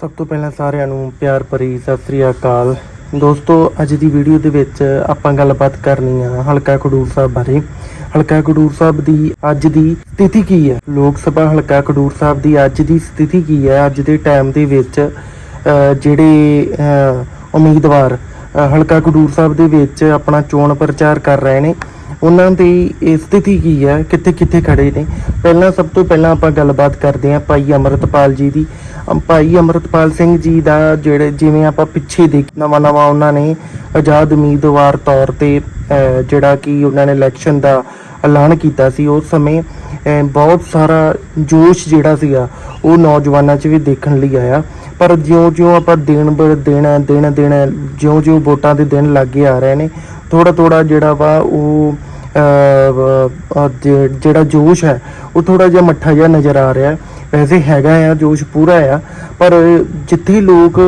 ਸਭ ਤੋਂ ਪਹਿਲਾਂ ਸਾਰਿਆਂ ਨੂੰ ਪਿਆਰ ਭਰੀ ਸਤਿ ਸ੍ਰੀ ਅਕਾਲ। ਦੋਸਤੋ, ਅੱਜ ਦੀ ਵੀਡੀਓ ਦੇ ਵਿੱਚ ਆਪਾਂ ਗੱਲਬਾਤ ਕਰਨੀ ਆ ਹਲਕਾ ਖਡੂਰ ਸਾਹਿਬ ਬਾਰੇ। ਹਲਕਾ ਖਡੂਰ ਸਾਹਿਬ ਦੀ ਅੱਜ ਦੀ ਸਥਿਤੀ ਕੀ ਹੈ ਲੋਕ ਸਭਾ ਹਲਕਾ ਖਡੂਰ ਸਾਹਿਬ ਦੀ ਅੱਜ ਦੀ ਸਥਿਤੀ ਕੀ ਹੈ ਅੱਜ ਦੇ ਟਾਈਮ ਦੇ ਵਿੱਚ ਜਿਹੜੇ ਉਮੀਦਵਾਰ ਹਲਕਾ ਖਡੂਰ ਸਾਹਿਬ ਦੇ ਵਿੱਚ ਆਪਣਾ ਚੋਣ ਪ੍ਰਚਾਰ ਕਰ ਰਹੇ ਨੇ। ਉਹਨਾਂ ਦੀ ਸਥਿਤੀ ਕੀ ਹੈ ਕਿੱਥੇ ਕਿੱਥੇ ਖੜੇ ਨੇ? ਪਹਿਲਾਂ ਸਭ ਤੋਂ ਪਹਿਲਾਂ ਆਪਾਂ ਗੱਲਬਾਤ ਕਰਦੇ ਹਾਂ ਭਾਈ ਅਮਰਤਪਾਲ ਜੀ ਦੀ। ਭਾਈ ਅਮਰਤਪਾਲ ਸਿੰਘ ਜੀ ਦਾ ਜਿਹੜੇ ਜਿਵੇਂ ਆਪਾਂ ਪਿੱਛੇ ਦੇਖ ਨਵਾਂ ਨਵਾਂ ਉਹਨਾਂ ਨੇ ਆਜ਼ਾਦ ਉਮੀਦਵਾਰ ਤੌਰ ਤੇ ਜਿਹੜਾ ਕਿ ਉਹਨਾਂ ਨੇ ਇਲੈਕਸ਼ਨ ਦਾ ਐਲਾਨ ਕੀਤਾ ਸੀ ਉਸ ਸਮੇਂ ਬਹੁਤ ਸਾਰਾ ਜੋਸ਼ ਜਿਹੜਾ ਸੀਗਾ ਉਹ ਨੌਜਵਾਨਾਂ 'ਚ ਵੀ ਦੇਖਣ ਲਈ ਆਇਆ ਪਰ ਜਿਉਂ-ਜਿਉਂ ਆਪਾਂ ਦਿਨ ਬਰ ਦਿਨ ਦਿਨ ਦਿਨ ਜਿਉਂ-ਜਿਉਂ ਵੋਟਾਂ ਦੇ ਦਿਨ ਲੱਗੇ ਆ ਰਹੇ ਨੇ ਥੋੜਾ ਥੋੜਾ ਜਿਹੜਾ ਵਾ ਉਹ ਅਹ, ਜਿਹੜਾ ਜੋਸ਼ ਹੈ ਉਹ ਥੋੜਾ ਜਿਹਾ ਮੱਠਾ ਜਿਹਾ ਨਜ਼ਰ ਆ ਰਿਹਾ ਹੈ। ਵੈਸੇ ਹੈਗਾ ਆ, ਜੋਸ਼ ਪੂਰਾ ਆ, ਪਰ ਜਿੱਥੇ ਲੋਕ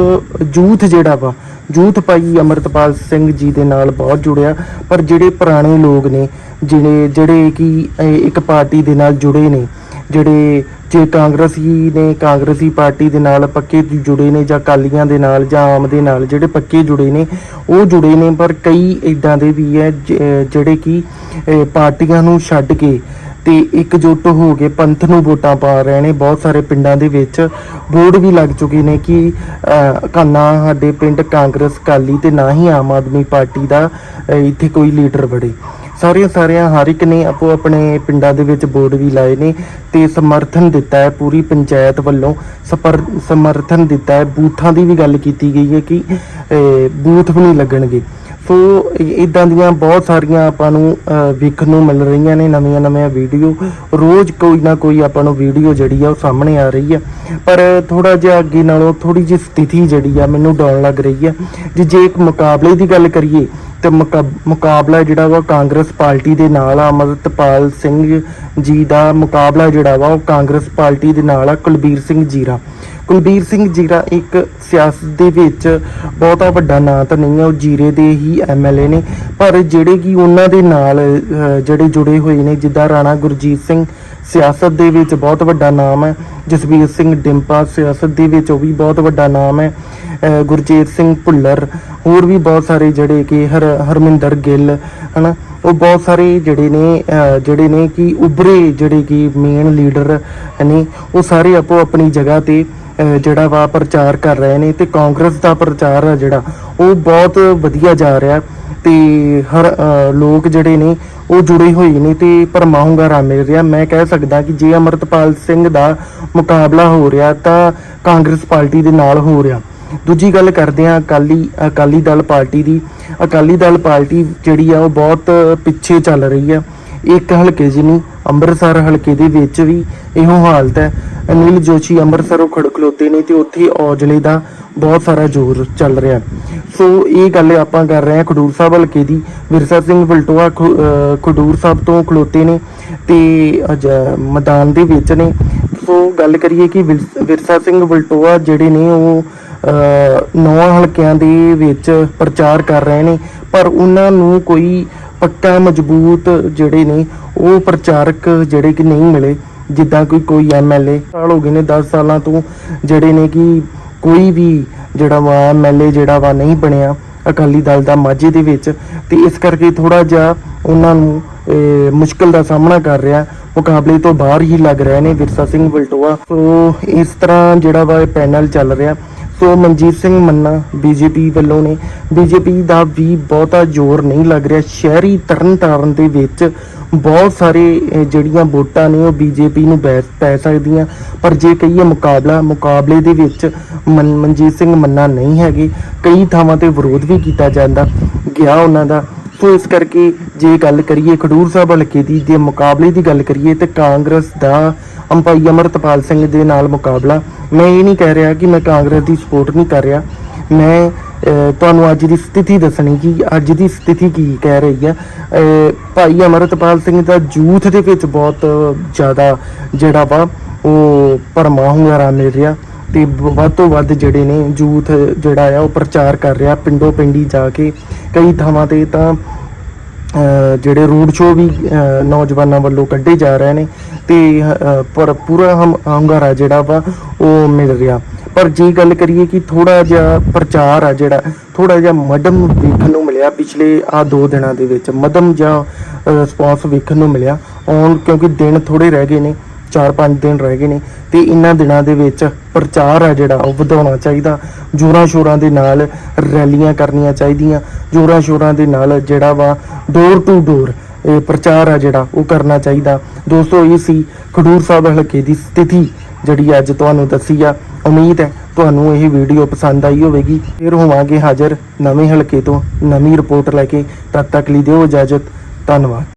ਜੂਥ ਜਿਹੜਾ ਵਾ, ਜੂਥ ਭਾਈ ਅਮਰਤਪਾਲ ਸਿੰਘ ਜੀ ਦੇ ਨਾਲ ਬਹੁਤ ਜੁੜਿਆ, ਪਰ ਜਿਹੜੇ ਪੁਰਾਣੇ ਲੋਕ ਨੇ ਜਿਹੜੇ ਜਿਹੜੇ ਕਿ ਇੱਕ ਪਾਰਟੀ ਦੇ ਨਾਲ ਜੁੜੇ ਨੇ, ਜਿਹੜੇ, ਜੇ ਕਾਂਗਰਸੀ ਨੇ ਕਾਂਗਰਸੀ ਪਾਰਟੀ ਦੇ ਨਾਲ ਪੱਕੇ ਜੁੜੇ ਨੇ, ਜਾਂ ਕਾਲੀਆਂ ਦੇ ਨਾਲ, ਜਾਂ ਆਮ ਦੇ ਨਾਲ ਜਿਹੜੇ ਪੱਕੇ ਜੁੜੇ ਨੇ, ਉਹ ਜੁੜੇ ਨੇ, ਪਰ ਕਈ ਇਦਾਂ ਦੇ ਵੀ ਹੈ ਜਿਹੜੇ ਕਿ ਪਾਰਟੀਆਂ ਨੂੰ ਛੱਡ ਕੇ ਤੇ ਇਕਜੁੱਟ ਹੋ ਕੇ ਪੰਥ ਨੂੰ ਵੋਟਾਂ ਪਾ ਰਹੇ ਨੇ। ਬਹੁਤ ਸਾਰੇ ਪਿੰਡਾਂ ਦੇ ਵਿੱਚ ਬੋਰਡ ਵੀ ਲੱਗ ਚੁੱਕੇ ਨੇ ਕਿ ਕਾਨਾ ਸਾਡੇ ਪਿੰਡ ਕਾਂਗਰਸ ਕਾਲੀ ਤੇ ਨਾ ਹੀ ਆਮ ਆਦਮੀ ਪਾਰਟੀ ਦਾ ਇੱਥੇ ਕੋਈ ਲੀਡਰ ਬੜੇ ਸਾਰੀਆਂ ਸਾਰੀਆਂ ਹਰ ਇੱਕ ਨੇ ਆਪੋ ਆਪਣੇ ਪਿੰਡਾਂ ਦੇ ਵਿੱਚ ਬੋਰਡ ਵੀ ਲਾਏ ਨੇ ਤੇ ਸਮਰਥਨ ਦਿੱਤਾ ਹੈ ਪੂਰੀ ਪੰਚਾਇਤ ਵੱਲੋਂ। ਸਮਰਥਨ ਦਿੱਤਾ ਹੈ। ਬੂਥਾਂ ਦੀ ਵੀ ਗੱਲ ਕੀਤੀ ਗਈ ਹੈ ਕਿ ਬੂਥ ਵੀ ਨਹੀਂ ਲੱਗਣਗੇ। ਸੋ ਇਦਾਂ ਦੀਆਂ ਬਹੁਤ ਸਾਰੀਆਂ ਆਪਾਂ ਨੂੰ ਵੇਖਣ ਨੂੰ ਮਿਲ ਰਹੀਆਂ ਨੇ ਨਵੀਆਂ ਨਵੀਆਂ ਵੀਡੀਓ। ਰੋਜ਼ ਕੋਈ ਨਾ ਕੋਈ ਆਪਾਂ ਨੂੰ ਵੀਡੀਓ ਜਿਹੜੀ ਆ ਉਹ ਸਾਹਮਣੇ ਆ ਰਹੀ ਆ। ਪਰ ਥੋੜਾ ਜਿਹਾ ਅੱਗੇ ਨਾਲੋਂ ਥੋੜੀ ਜਿਹੀ ਸਥਿਤੀ ਜਿਹੜੀ ਆ ਮੈਨੂੰ ਡਾਊਨ ਲੱਗ ਰਹੀ ਆ। ਜੇ ਜੇ ਇੱਕ ਮੁਕਾਬਲੇ ਦੀ ਗੱਲ ਕਰੀਏ, ਤੇ ਮੁਕਾ- ਮੁਕਾਬਲਾ ਜਿਹੜਾ ਵਾ ਕਾਂਗਰਸ ਪਾਰਟੀ ਦੇ ਨਾਲ ਆ, ਅਮਰਤਪਾਲ ਸਿੰਘ ਜੀ ਦਾ ਮੁਕਾਬਲਾ ਜਿਹੜਾ ਵਾ ਉਹ ਕਾਂਗਰਸ ਪਾਰਟੀ ਦੇ ਨਾਲ ਆ, ਕੁਲਬੀਰ ਸਿੰਘ ਜੀਰਾ। ਕੁਲਬੀਰ ਸਿੰਘ ਜੀਰਾ ਇੱਕ ਸਿਆਸਤ ਦੇ ਵਿੱਚ ਬਹੁਤਾ ਵੱਡਾ ਨਾਂ ਤਾਂ ਨਹੀਂ ਹੈ ਉਹ ਜੀਰੇ ਦੇ ਹੀ ਐਮਐਲਏ ਨੇ। ਪਰ ਜਿਹੜੇ ਕਿ ਉਹਨਾਂ ਦੇ ਨਾਲ ਜਿਹੜੇ ਜੁੜੇ ਹੋਏ ਨੇ, ਜਿੱਦਾਂ ਰਾਣਾ ਗੁਰਜੀਤ ਸਿੰਘ ਸਿਆਸਤ ਦੇ ਵਿੱਚ ਬਹੁਤ ਵੱਡਾ ਨਾਮ ਹੈ, ਜਸਵੀਰ ਸਿੰਘ ਡਿੰਪਾ ਸਿਆਸਤ ਦੇ ਵਿੱਚ ਉਹ ਵੀ ਬਹੁਤ ਵੱਡਾ ਨਾਮ ਹੈ ਗੁਰਜੀਤ ਸਿੰਘ ਭੁੱਲਰ, ਹੋਰ ਵੀ ਬਹੁਤ ਸਾਰੇ ਜਿਹੜੇ ਕਿ ਹਰ, ਹਰਮਿੰਦਰ ਗਿੱਲ, ਹਨਾ, ਉਹ ਬਹੁਤ ਸਾਰੇ ਜਿਹੜੇ ਨੇ ਜਿਹੜੇ ਨੇ ਕਿ ਉਭਰੇ ਜਿਹੜੇ ਕਿ ਮੇਨ ਲੀਡਰ ਨੇ, ਉਹ ਸਾਰੇ ਆਪੋ ਆਪਣੀ ਜਗ੍ਹਾ ਤੇ ਜਿਹੜਾ ਵਾ ਪ੍ਰਚਾਰ ਕਰ ਰਹੇ ਨੇ ਤੇ ਕਾਂਗਰਸ ਦਾ ਪ੍ਰਚਾਰ ਆ ਜਿਹੜਾ, ਉਹ ਬਹੁਤ ਵਧੀਆ ਜਾ ਰਿਹਾ ਤੇ ਹਰ ਲੋਕ ਜਿਹੜੇ ਨੇ, ਉਹ ਜੁੜੇ ਹੋਏ ਨੇ ਤੇ ਭਰਮਾ ਹੁੰਗਾਰਾ ਰਿਹਾ। ਮੈਂ ਕਹਿ ਸਕਦਾ ਕਿ ਜੇ ਅਮਰਤਪਾਲ ਸਿੰਘ ਦਾ ਮੁਕਾਬਲਾ ਹੋ ਰਿਹਾ, ਤਾਂ ਕਾਂਗਰਸ ਪਾਰਟੀ ਦੇ ਨਾਲ ਹੋ ਰਿਹਾ। ਦੂਜੀ ਗੱਲ ਕਰਦੇ ਹਾਂ, ਅਕਾਲੀ ਅਕਾਲੀ ਦਲ ਪਾਰਟੀ ਦੀ। ਅਕਾਲੀ ਦਲ ਪਾਰਟੀ ਜਿਹੜੀ ਆ, ਉਹ ਬਹੁਤ ਪਿੱਛੇ ਚੱਲ ਰਹੀ ਆ। ਇੱਕ ਹਲਕੇ ਜਿਹੀ ਨਹੀਂ, ਅੰਮ੍ਰਿਤਸਰ ਹਲਕੇ ਦੇ ਵਿੱਚ ਵੀ ਇਹੋ ਹਾਲਤ ਹੈ। ਅਨਿਲ ਜੋਸ਼ੀ ਅੰਮ੍ਰਿਤਸਰੋਂ ਖੜ ਨੇ ਤੇ ਉੱਥੇ ਔਜਲੇ ਦਾ ਬਹੁਤ ਸਾਰਾ ਜ਼ੋਰ ਚੱਲ ਰਿਹਾ। ਸੋ ਇਹ ਗੱਲ ਆਪਾਂ ਕਰ ਰਹੇ ਹਾਂ ਖਡੂਰ ਸਾਹਿਬ ਹਲਕੇ ਦੀ। ਵਿਰਸਾ ਸਿੰਘ ਵਲਟੋਆ ਖਡੂਰ ਸਾਹਿਬ ਤੋਂ ਖਲੋਤੇ ਨੇ ਤੇ ਮੈਦਾਨ ਦੇ ਵਿੱਚ ਨੇ। ਸੋ ਗੱਲ ਕਰੀਏ ਕਿ ਵਿਰਸਾ ਸਿੰਘ ਵਲਟੋਆ ਜਿਹੜੇ ਨੇ ਉਹ ਅਹ, ਨੌਂ ਹਲਕਿਆਂ ਦੇ ਵਿੱਚ ਪ੍ਰਚਾਰ ਕਰ ਰਹੇ ਨੇ। ਪਰ ਉਹਨਾਂ ਨੂੰ ਕੋਈ ਪੱਕਾ ਮਜ਼ਬੂਤ ਜਿਹੜੇ ਨੇ ਉਹ ਪ੍ਰਚਾਰਕ ਜਿਹੜੇ ਕਿ ਨਹੀਂ ਮਿਲੇ। ਜਿੱਦਾਂ ਕੋਈ ਕੋਈ ਐਮਐਲਏ ਸਾਲ ਹੋ ਗਏ ਨੇ 10 ਸਾਲਾਂ ਤੋਂ ਜਿਹੜੇ ਨੇ ਕਿ ਕੋਈ ਵੀ ਜਿਹੜਾ ਵਾ ਐਮਐਲਏ ਜਿਹੜਾ ਵਾ ਨਹੀਂ ਬਣਿਆ ਅਕਾਲੀ ਦਲ ਦਾ ਮਾਝੇ ਦੇ ਵਿੱਚ, ਤੇ ਇਸ ਕਰਕੇ ਥੋੜਾ ਜਿਹਾ ਉਹਨਾਂ ਨੂੰ ਮੁਸ਼ਕਲ ਦਾ ਸਾਹਮਣਾ ਕਰ ਰਿਹਾ। ਮੁਕਾਬਲੇ ਤੋਂ ਬਾਹਰ ਹੀ ਲੱਗ ਰਹੇ ਨੇ ਵਿਰਸਾ ਸਿੰਘ ਵਲਟੋਆ ਸੋ ਇਸ ਤਰ੍ਹਾਂ ਜਿਹੜਾ ਵਾ ਇਹ ਪੈਨਲ ਚੱਲ ਰਿਹਾ। ਸੋ ਮਨਜੀਤ ਸਿੰਘ ਮੰਨਾ ਬੀਜੇਪੀ ਵੱਲੋਂ ਨੇ ਬੀਜੇਪੀ ਦਾ ਵੀ ਬਹੁਤਾ ਜ਼ੋਰ ਨਹੀਂ ਲੱਗ ਰਿਹਾ। ਸ਼ਹਿਰੀ ਤਰਨਤਾਰਨ ਦੇ ਵਿੱਚ ਬਹੁਤ ਸਾਰੇ ਜਿਹੜੀਆਂ ਵੋਟਾਂ ਨੇ, ਉਹ ਬੀਜੇਪੀ ਨੂੰ ਬੈ- ਪੈ ਸਕਦੀਆਂ। ਪਰ ਜੇ ਕਹੀਏ ਮੁਕਾਬਲਾ, ਮੁਕਾਬਲੇ ਦੇ ਵਿੱਚ ਮਨ- ਮਨਜੀਤ ਸਿੰਘ ਮੰਨਾ ਨਹੀਂ ਹੈਗੇ। ਕਈ ਥਾਵਾਂ ਤੇ ਵਿਰੋਧ ਵੀ ਕੀਤਾ ਜਾਂਦਾ, ਗਿਆ ਉਹਨਾਂ ਦਾ। ਸੋ ਇਸ ਕਰਕੇ ਜੇ ਗੱਲ ਕਰੀਏ ਖਡੂਰ ਸਾਹਿਬ ਹਲਕੇ ਦੀ, ਜੇ ਮੁਕਾਬਲੇ ਦੀ ਗੱਲ ਕਰੀਏ ਤੇ ਕਾਂਗਰਸ ਦਾ ਅੰਪਾਈ ਅਮਰਤਪਾਲ ਸਿੰਘ ਦੇ ਨਾਲ ਮੁਕਾਬਲਾ। ਮੈਂ ਇਹ ਨਹੀਂ ਕਹਿ ਰਿਹਾ ਕਿ ਮੈਂ ਕਾਂਗਰਸ ਦੀ ਸਪੋਰਟ ਨਹੀਂ ਕਰ ਰਿਹਾ। ਮੈਂ ਤੁਹਾਨੂੰ ਅੱਜ ਦੀ ਸਥਿਤੀ ਦੱਸਣੀ ਕਿ ਅੱਜ ਦੀ ਸਥਿਤੀ ਕੀ ਕਹਿ ਰਹੀ ਹੈ। ਭਾਈ ਅਮਰਤਪਾਲ ਸਿੰਘ ਦਾ ਜੂਥ ਦੇ ਵਿੱਚ ਬਹੁਤ ਜ਼ਿਆਦਾ ਜਿਹੜਾ ਵਾ, ਉਹ ਭਰਮਾ ਹੁੰਗਾਰਾ ਮਿਲ ਰਿਹਾ ਤੇ ਵੱਧ ਤੋਂ ਵੱਧ ਜਿਹੜੇ ਨੇ ਜੂਥ ਜਿਹੜਾ ਆ, ਉਹ ਪ੍ਰਚਾਰ ਕਰ ਰਿਹਾ ਪਿੰਡੋ ਪਿੰਡੀ ਜਾ ਕੇ। ਕਈ ਥਾਵਾਂ ਤੇ ਤਾਂ ਜਿਹੜੇ ਰੋਡ ਸ਼ੋਅ ਵੀ ਨੌਜਵਾਨਾਂ ਵੱਲੋਂ ਕੱਢੇ ਜਾ ਰਹੇ ਨੇ ਤੇ ਪਰ ਪੂਰਾ ਹਮ ਹੰਗਾਰਾ ਜਿਹੜਾ ਵਾ, ਉਹ ਮਿਲ ਰਿਹਾ। ਪਰ ਜੇ ਗੱਲ ਕਰੀਏ ਕਿ ਥੋੜਾ ਜਿਹਾ ਪ੍ਰਚਾਰ ਆ ਜਿਹੜਾ ਥੋੜਾ ਜਿਹਾ ਮਦਮ ਵੇਖਣ ਨੂੰ ਮਿਲਿਆ, ਪਿਛਲੇ ਆ ਦੋ ਦਿਨਾਂ ਦੇ ਵਿੱਚ ਮਦਮ ਜਾਂ ਰਿਸਪੌਂਸ ਵੇਖਣ ਨੂੰ ਮਿਲਿਆ ਔਨ ਕਿਉਂਕਿ ਦਿਨ ਥੋੜੇ ਰਹਿ ਗਏ ਨੇ 4-5 ਦਿਨ ਰਹਿ ਗਏ ਨੇ ਤੇ ਇਹਨਾਂ ਦਿਨਾਂ ਦੇ ਵਿੱਚ ਪ੍ਰਚਾਰ ਆ ਜਿਹੜਾ, ਉਹ ਵਧਾਉਣਾ ਚਾਹੀਦਾ। ਜੋਰਾਂ ਸ਼ੋਰਾਂ ਦੇ ਨਾਲ ਰੈਲੀਆਂ ਕਰਨੀਆਂ ਚਾਹੀਦੀਆਂ। ਜੋਰਾਂ ਸ਼ੋਰਾਂ ਦੇ ਨਾਲ ਜਿਹੜਾ ਵਾ ਡੋਰ ਟੂ ਡੋਰ ਇਹ ਪ੍ਰਚਾਰ ਆ ਜਿਹੜਾ, ਉਹ ਕਰਨਾ ਚਾਹੀਦਾ। ਦੋਸਤੋ, ਇਹ ਸੀ ਖਡੂਰ ਸਾਹਿਬ ਹਲਕੇ ਦੀ ਸਥਿਤੀ, ਜਿਹੜੀ ਅੱਜ ਤੁਹਾਨੂੰ ਦੱਸੀ ਆ। ਉਮੀਦ ਹੈ ਤੁਹਾਨੂੰ ਇਹ ਵੀਡੀਓ ਪਸੰਦ ਆਈ ਹੋਵੇਗੀ। ਫਿਰ ਹੋਵਾਂਗੇ ਹਾਜ਼ਰ ਨਵੇਂ ਹਲਕੇ ਤੋਂ ਨਵੀਂ ਰਿਪੋਰਟ ਲੈ ਕੇ। ਤਦ ਤੱਕ ਲਈ ਦਿਓ ਇਜਾਜ਼ਤ। ਧੰਨਵਾਦ।